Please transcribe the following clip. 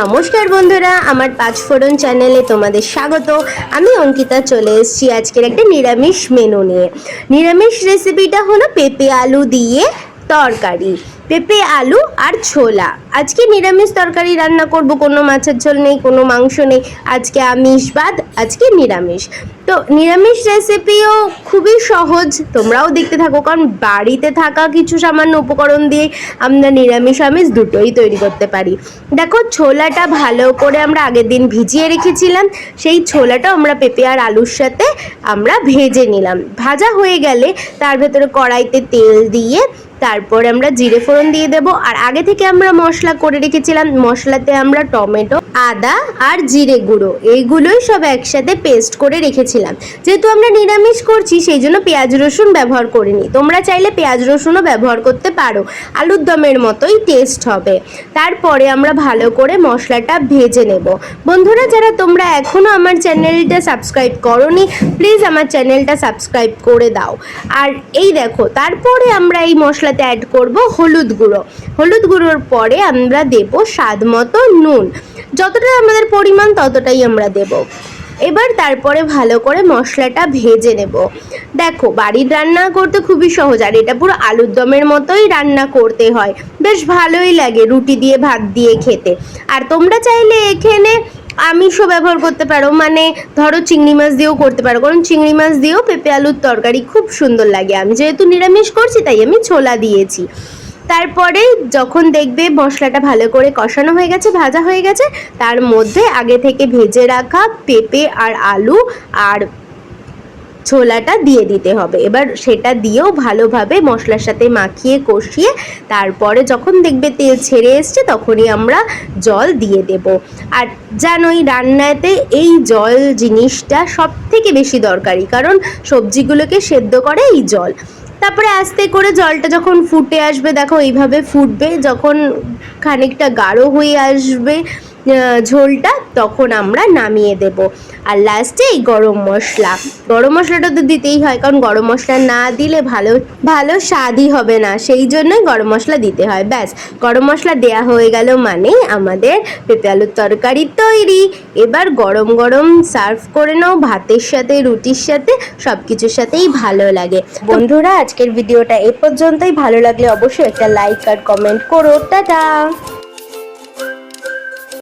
নমস্কার বন্ধুরা, আমার পাঁচ ফোড়ন চ্যানেলে তোমাদের স্বাগত। আমি অঙ্কিতা, চলে এসেছি আজকের একটা নিরামিষ মেনু নিয়ে। নিরামিষ রেসিপিটা হলো পেঁপে আলু দিয়ে তরকারি। পেঁপে, আলু আর ছোলা। আজকে নিরামিষ তরকারি রান্না করব। কোনো মাছের ঝোল নেই, কোনো মাংস নেই। আজকে আমিষ বাদ, আজকে নিরামিষ। তো নিরামিষ রেসিপিও খুবই সহজ। তোমরাও দেখতে থাকো, কারণ বাড়িতে থাকা কিছু সামান্য উপকরণ দিয়ে আমরা নিরামিষ আমিষ দুটোই তৈরি করতে পারি। দেখো, ছোলাটা ভালো করে আমরা আগের দিন ভিজিয়ে রেখেছিলাম। সেই ছোলাটা আমরা পেঁপে আর আলুর সাথে আমরা ভেজে নিলাম। ভাজা হয়ে গেলে তার ভেতরে কড়াইতে তেল দিয়ে তারপর আমরা জিরে ফোড়ন দিয়ে দেব। আর আগে থেকে আমরা মশলা করে রেখেছিলাম, মশলাতে আমরা টমেটো, আদা আর জিরে গুঁড়ো। এইগুলোই সব একসাথে পেস্ট করে রেখেছিলাম। যেহেতু আমরা নিরামিষ করছি, সেই জন্য পেঁয়াজ রসুন ব্যবহার করিনি। তোমরা চাইলে পেঁয়াজ রসুনও ব্যবহার করতে পারো। আলুর দমের মতোই টেস্ট হবে। তারপরে আমরা ভালো করে মশলাটা ভেজে নেব। বন্ধুরা, যারা তোমরা এখনও আমার চ্যানেলটা সাবস্ক্রাইব করনি প্লিজ আমার চ্যানেলটা সাবস্ক্রাইব করে দাও। আর এই দেখো, তারপরে আমরা এই মশলাতে অ্যাড করব হলুদ গুঁড়ো। হলুদ গুঁড়োর পরে আমরা দেব স্বাদ মতো নুন। যতটা আমাদের পরিমাণ ততটাই আমরা দেব। এবার তারপরে ভালো করে মশলাটা ভেজে নেব। দেখো, বাড়ির রান্না করতে খুবই সহজ, আর এটা পুরো আলুর দমের মতোই রান্না করতে হয়। বেশ ভালোই লাগে রুটি দিয়ে, ভাত দিয়ে খেতে। আর তোমরা চাইলে এখানে আমিষও ব্যবহার করতে পারো মানে ধরো চিংড়ি মাছ দিয়েও করতে পারো, কারণ চিংড়ি মাছ দিয়েও পেঁপে আলুর তরকারি খুব সুন্দর লাগে। আমি যেহেতু নিরামিষ করছি, তাই আমি ছোলা দিয়েছি। তারপরে যখন দেখবে মশলাটা ভালো করে কষানো হয়ে গেছে, ভাজা হয়ে গেছে, তার মধ্যে আগে থেকে ভেজে রাখা পেঁপে আর আলু আর ছোলাটা দিয়ে দিতে হবে। এবার সেটা দিয়েও ভালোভাবে মশলার সাথে মাখিয়ে কষিয়ে তারপরে যখন দেখবে তেল ছেড়ে এসছে তখনই আমরা জল দিয়ে দেব। আর জানোই রান্নাতে এই জল জিনিসটা সব থেকে বেশি দরকারি, কারণ সবজিগুলোকে সেদ্ধ করে এই জল। তারপরে আস্তে করে জলটা যখন ফুটে আসবে, দেখো এইভাবে ফুটবে, যখন খানিকটা গাঢ় হয়ে আসবে ঝোলটা তখন আমরা নামিয়ে দেব। আর লাস্টে এই গরম মশলা। গরম মশলাটা তো দিতেই হয় কারণ গরম মশলা না দিলে ভালো ভালো স্বাদই হবে না। সেই জন্যই গরম মশলা দিতে হয়। ব্যাস গরম মশলা দেয়া হয়ে গেল মানেই আমাদের পেঁপে আলুর তরকারি তৈরি। এবার গরম গরম সার্ভ করে নাও ভাতের সাথে রুটির সাথে সব কিছুর সাথেই ভালো লাগে। বন্ধুরা আজকের ভিডিওটা এ পর্যন্তই। ভালো লাগলে অবশ্যই একটা লাইক আর কমেন্ট করো। টাটা!